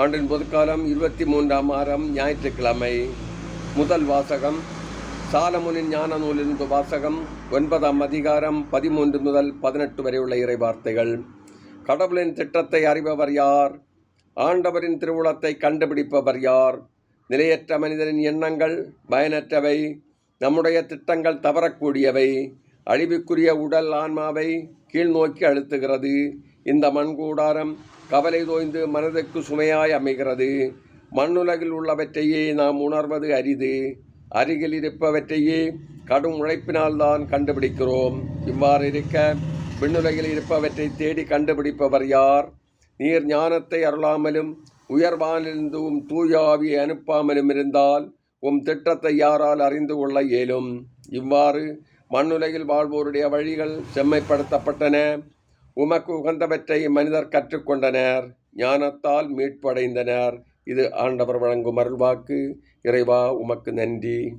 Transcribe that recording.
ஆண்டின் பொதுக்காலம் இருபத்தி மூன்றாம் வாரம் ஞாயிற்றுக்கிழமை. முதல் வாசகம் சாலமுனின் ஞான நூலிருந்து வாசகம் ஒன்பதாம் அதிகாரம் பதிமூன்று முதல் பதினெட்டு வரை உள்ள இறை வார்த்தைகள் கடவுளின் திட்டத்தை அறிபவர் யார்? ஆண்டவரின் திருவுளத்தை கண்டுபிடிப்பவர் யார்? நிலையற்ற மனிதரின் எண்ணங்கள் பயனற்றவை நம்முடைய திட்டங்கள் தவறக்கூடியவை அழிவுக்குரிய உடல் ஆன்மாவை கீழ்நோக்கி அழுத்துகிறது. இந்த மண் கூடாரம் கவலை தோய்ந்து மனதுக்கு சுமையாய் அமைகிறது. மண்ணுலகில் உள்ளவற்றையே நாம் உணர்வது அரிது. அருகில் இருப்பவற்றையே கடும் உழைப்பினால்தான் கண்டுபிடிக்கிறோம். இவ்வாறு இருக்க விண்ணுலகில் இருப்பவற்றை தேடி கண்டுபிடிப்பவர் யார்? நீர் ஞானத்தை அருளாமலும் உயர்வானிருந்தும் தூய அனுப்பாமலும் இருந்தால் உம் திட்டத்தை யாரால் அறிந்து கொள்ள இயலும்? இவ்வாறு மண்ணுலகில் வாழ்வோருடைய வழிகள் செம்மைப்படுத்தப்பட்டன. உமக்கு உகந்தவற்றை மனிதர் கற்றுக்கொண்டனர். ஞானத்தால் மீட்படைந்தனர் இது ஆண்டவர் வழங்கும் அருள்வாக்கு. இறைவா உமக்கு நன்றி.